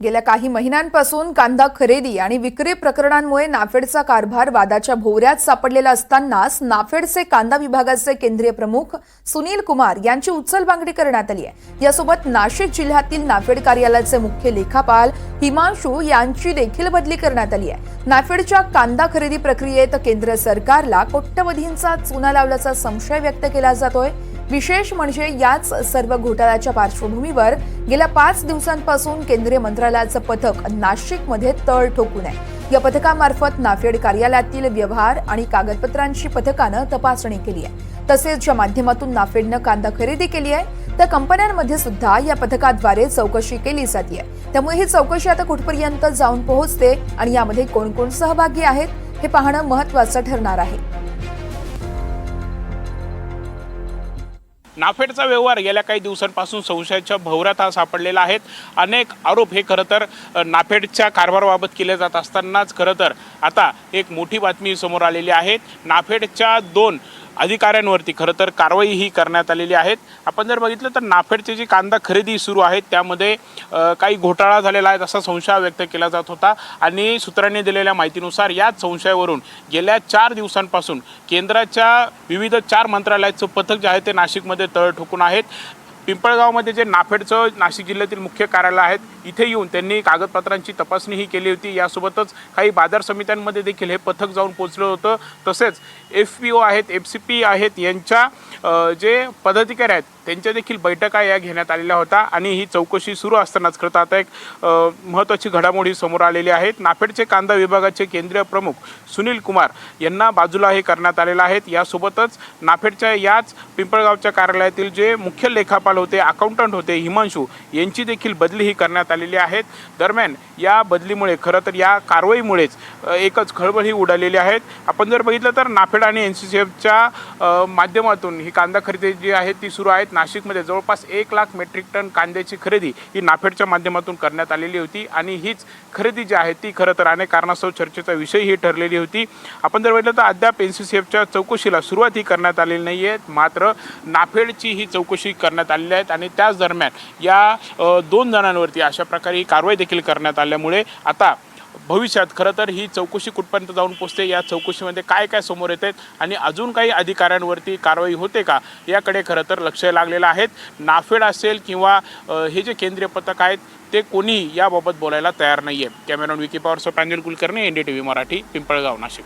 गेल्या काही महिन्यांपासून कांदा खरेदी आणि विक्री प्रकरणांमुळे नाफेडचा कारभार वादाच्या भोवऱ्यात सापडलेला असतानाच नाफेडचे कांदा विभागाचे केंद्रीय प्रमुख सुनील कुमार यांची उचलबांगडी करण्यात आली आहे. यासोबत नाशिक जिल्ह्यातील नाफेड कार्यालयाचे मुख्य लेखापाल हिमांशू यांची देखील बदली करण्यात आली आहे. नाफेडच्या कांदा खरेदी प्रक्रियेत केंद्र सरकारला कोट्यवधींचा चुना लावल्याचा संशय व्यक्त केला जातोय. विशेष म्हणजे याच सर्व घोटाळ्याच्या पार्श्वभूमीवर गेल्या पाच दिवसांपासून केंद्रीय मंत्रालयाचं पथक नाशिकमध्ये तळ ठोकून आहे या पथकामार्फत नाफेड कार्यालयातील व्यवहार आणि कागदपत्रांची पथकानं तपासणी केली आहे. तसेच ज्या माध्यमातून नाफेडनं कांदा खरेदी केली आहे त्या कंपन्यांमध्ये सुद्धा या पथकाद्वारे चौकशी केली जाते त्यामुळे ही चौकशी आता कुठपर्यंत जाऊन पोहोचते आणि यामध्ये कोण कोण सहभागी आहेत हे पाहणं महत्वाचं ठरणार आहे. नाफेडचा व्यवहार गेल्या काही दिवसांपासून संशयाच्या भवरात हा सापडलेला आहेत अनेक आरोप हे खरं तर नाफेडच्या कारभाराबाबत केले जात असतानाच खरं तर आता एक मोठी बातमी समोर आलेली आहे. नाफेडच्या दोन अधिकाऱ्यांवरती. खरं तर कारवाई ही करण्यात आलेली आहेत. आपण जर बघितलं तर नाफेडचे जी कांदा खरेदी सुरू आहे त्यामध्ये काही घोटाळा झालेला आहे असा संशय व्यक्त केला जात होता. आणि सूत्रांनी दिलेल्या माहितीनुसार याच संशयावरून गेल्या चार दिवसांपासून केंद्राच्या विविध चार मंत्रालयाचं पथक जे आहे ते नाशिकमध्ये तळ ठोकून आहेत. पिंपळगावमध्ये जे नाफेडचं नाशिक जिल्ह्यातील मुख्य कार्यालय आहेत इथे येऊन त्यांनी कागदपत्रांची तपासणीही केली होती. यासोबतच काही बाजार समित्यांमध्ये देखील हे पथक जाऊन पोचलं होतं. तसेच एफ पी ओ आहेत एफ सी पी आहेत यांच्या जे पदाधिकारी आहेत त्यांच्या देखील बैठका या घेण्यात आलेल्या होत्या आणि ही चौकशी सुरू असतानाच खरं आता एक महत्त्वाची घडामोडी समोर आलेली आहेत नाफेडचे कांदा विभागाचे केंद्रीय प्रमुख सुनील कुमार यांना बाजूला हे करण्यात आलेलं आहेत यासोबतच नाफेडच्या याच पिंपळगावच्या कार्यालयातील जे मुख्य लेखापाल होते अकाउंटंट होते हिमांशू यांची देखील बदली ही करण्यात आलेली आहेत. दरम्यान या बदलीमुळे खरं तर या कारवाईमुळेच एकच खळबळ ही उडालेली आहेत. आपण जर बघितलं तर नाफेड आणि एन सी सी एफच्या माध्यमातून ही कांदा खरेदी जी आहे ती सुरू आहेत. नाशिकमध्ये जवळपास एक लाख मेट्रिक टन कांद्याची खरेदी ही नाफेडच्या माध्यमातून करण्यात आलेली होती आणि हीच खरेदी जी आहे ती खरं तर अनेक कारणास्तव चर्चेचा विषय ही ठरलेली होती. आपण जर बघितलं तर अद्याप एन सी सी एफच्या चौकशीला सुरुवात ही करण्यात आलेली नाही आहे मात्र नाफेडची ही चौकशी करण्यात आली आलेली आहेत आणि त्याच दरम्यान या दोन जणांवरती अशा प्रकारे ही कारवाई देखील करण्यात आल्यामुळे आता भविष्यात खरं तर ही चौकशी कुठपर्यंत जाऊन पोचते या चौकशीमध्ये काय काय समोर येत आहेत आणि अजून काही अधिकाऱ्यांवरती कारवाई होते का याकडे खरं तर लक्ष लागलेलं आहेत नाफेड असेल किंवा हे जे केंद्रीय पथक आहेत ते कोणी याबाबत बोलायला तयार नाही आहे cameraman Vicky पॉवरसह Pranjal Kulkarni N D T V Marathi Pimpalgaon Nashik.